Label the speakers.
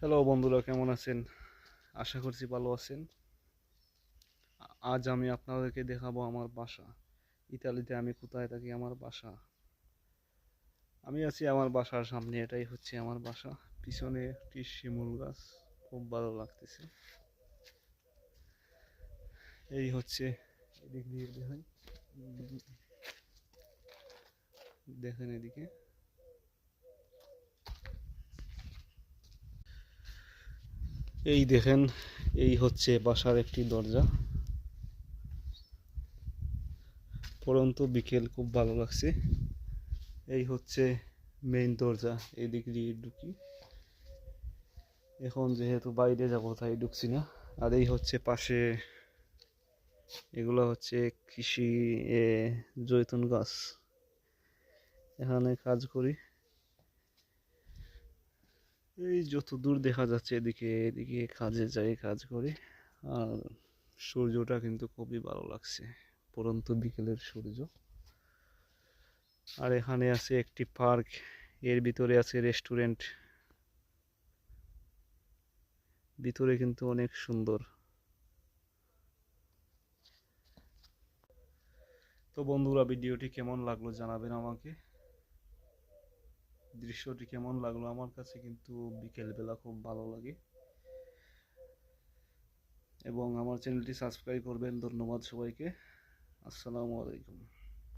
Speaker 1: Hello বন্ধুরা, কেমন আছেন? আশা করছি ভালো আছেন। আজ আমি আপনাদেরকে দেখাবো আমার বাসা। ইতালিতে আমি কোথায় থাকি, আমার বাসা। আমি আছি আমার বাসার সামনে, এটাই হচ্ছে আমার বাসা। পিছনে একটি শিমুল গাছ, খুব ভালো লাগতেছে। এই হচ্ছে দেখেন এদিকে। এই দেখেন, এই হচ্ছে বাসার একটি দরজা। পরন্তু বিকেল, খুব ভালো লাগছে। এই হচ্ছে মেইন দরজা, এদিক দিয়ে ঢুকি। এখন যেহেতু বাইরে যাব, তাই ঢুকছি না। আর এই হচ্ছে পাশে, এগুলো হচ্ছে কৃষি জৈতুন গাছ। এখানে কাজ করি। এই যত দূর দেখা যাচ্ছে এদিকে এদিকে কাজে যাই, কাজ করি। আর সূর্যটা কিন্তু খুবই ভালো লাগছে, পরন্তু বিকেলের সূর্য। আর এখানে আছে একটি পার্ক, এর ভিতরে আছে রেস্টুরেন্ট। ভিতরে কিন্তু অনেক সুন্দর। তো বন্ধুরা, ভিডিওটি কেমন লাগল জানাবেন আমাকে। দৃশ্যটি কেমন লাগল আমার কাছে কিন্তু বিকেলবেলা খুব ভালো লাগে। এবং আমার চ্যানেলটি সাবস্ক্রাইব করবেন। ধন্যবাদ সবাইকে। আসসালামু আলাইকুম।